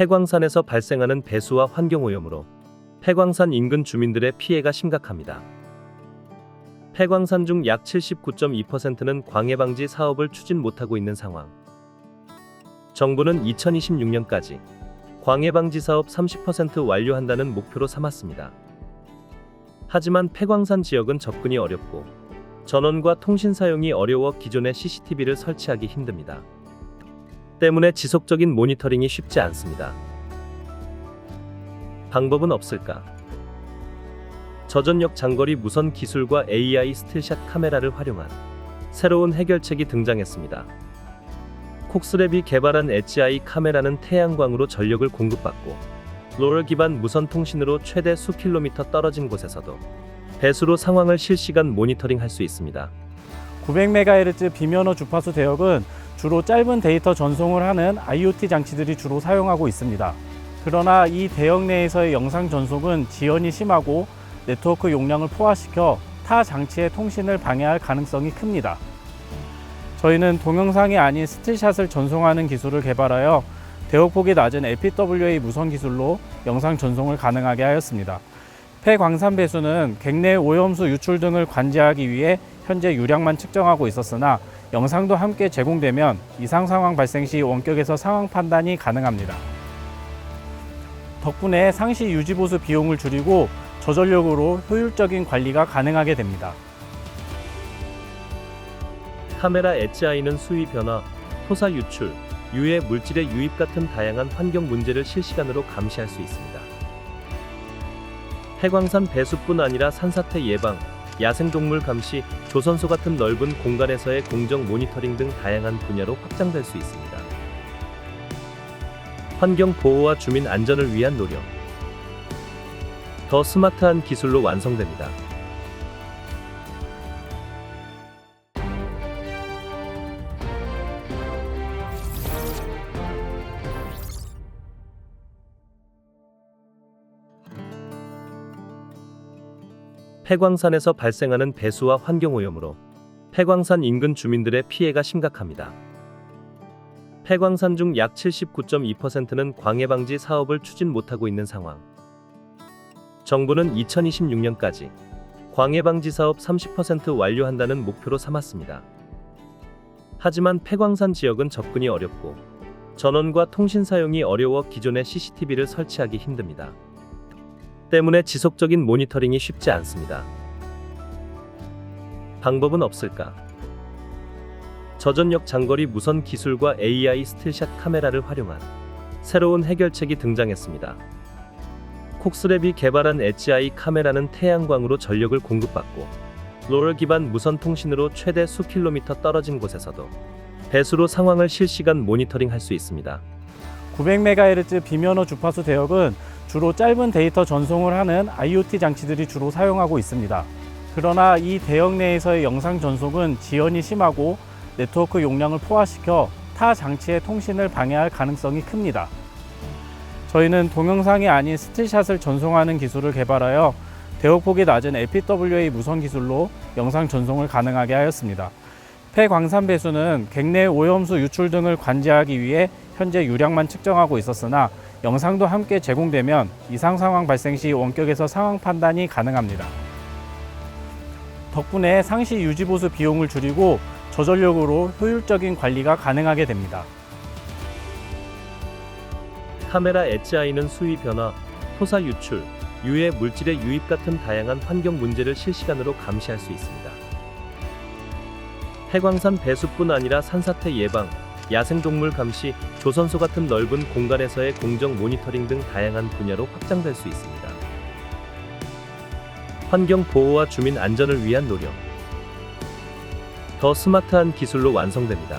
폐광산에서 발생하는 배수와 환경오염으로 폐광산 인근 주민들의 피해가 심각합니다. 폐광산 중 약 79.2%는 광해 방지 사업을 추진 못하고 있는 상황. 정부는 2026년까지 광해 방지 사업 30% 완료한다는 목표로 삼았습니다. 하지만 폐광산 지역은 접근이 어렵고 전원과 통신 사용이 어려워 기존의 CCTV를 설치하기 힘듭니다. 때문에 지속적인 모니터링이 쉽지 않습니다. 방법은 없을까? 저전력 장거리 무선 기술과 AI 스틸샷 카메라를 활용한 새로운 해결책이 등장했습니다. 콕스랩이 개발한 HI 카메라는 태양광으로 전력을 공급받고 롤 기반 무선 통신으로 최대 수 킬로미터 떨어진 곳에서도 배수로 상황을 실시간 모니터링 할 수 있습니다. 900MHz 비면허 주파수 대역은 주로 짧은 데이터 전송을 하는 IoT 장치들이 주로 사용하고 있습니다. 그러나 이 대역 내에서의 영상 전송은 지연이 심하고 네트워크 용량을 포화시켜 타 장치의 통신을 방해할 가능성이 큽니다. 저희는 동영상이 아닌 스틸샷을 전송하는 기술을 개발하여 대역폭이 낮은 LPWA 무선 기술로 영상 전송을 가능하게 하였습니다. 폐광산 배수는 객내 오염수 유출 등을 관제하기 위해 현재 유량만 측정하고 있었으나 영상도 함께 제공되면 이상 상황 발생 시 원격에서 상황 판단이 가능합니다. 덕분에 상시 유지 보수 비용을 줄이고 저전력으로 효율적인 관리가 가능하게 됩니다. 카메라 HI는 수위 변화, 토사 유출, 유해 물질의 유입 같은 다양한 환경 문제를 실시간으로 감시할 수 있습니다. 해광산 배수뿐 아니라 산사태 예방, 야생동물 감시, 조선소 같은 넓은 공간에서의 공정 모니터링 등 다양한 분야로 확장될 수 있습니다. 환경 보호와 주민 안전을 위한 노력. 더 스마트한 기술로 완성됩니다. 폐광산에서 발생하는 배수와 환경오염으로 폐광산 인근 주민들의 피해가 심각합니다. 폐광산 중 약 79.2%는 광해 방지 사업을 추진 못하고 있는 상황. 정부는 2026년까지 광해 방지 사업 30% 완료한다는 목표로 삼았습니다. 하지만 폐광산 지역은 접근이 어렵고 전원과 통신 사용이 어려워 기존의 CCTV를 설치하기 힘듭니다. 때문에 지속적인 모니터링이 쉽지 않습니다. 방법은 없을까? 저전력 장거리 무선 기술과 AI 스틸샷 카메라를 활용한 새로운 해결책이 등장했습니다. 콕스랩이 개발한 HI 카메라는 태양광으로 전력을 공급받고 롤 기반 무선 통신으로 최대 수 킬로미터 떨어진 곳에서도 배수로 상황을 실시간 모니터링 할 수 있습니다. 900MHz 비면허 주파수 대역은 주로 짧은 데이터 전송을 하는 IoT 장치들이 주로 사용하고 있습니다. 그러나 이 대역 내에서의 영상 전송은 지연이 심하고 네트워크 용량을 포화시켜 타 장치의 통신을 방해할 가능성이 큽니다. 저희는 동영상이 아닌 스틸샷을 전송하는 기술을 개발하여 대역폭이 낮은 LPWA 무선 기술로 영상 전송을 가능하게 하였습니다. 폐광산 배수는 객내 오염수 유출 등을 관제하기 위해 현재 유량만 측정하고 있었으나 영상도 함께 제공되면 이상 상황 발생 시 원격에서 상황 판단이 가능합니다. 덕분에 상시 유지 보수 비용을 줄이고 저전력으로 효율적인 관리가 가능하게 됩니다. 카메라 HI는 수위 변화, 토사 유출, 유해 물질의 유입 같은 다양한 환경 문제를 실시간으로 감시할 수 있습니다. 해광산 배수뿐 아니라 산사태 예방, 야생동물 감시, 조선소 같은 넓은 공간에서의 공정 모니터링 등 다양한 분야로 확장될 수 있습니다. 환경 보호와 주민 안전을 위한 노력. 더 스마트한 기술로 완성됩니다.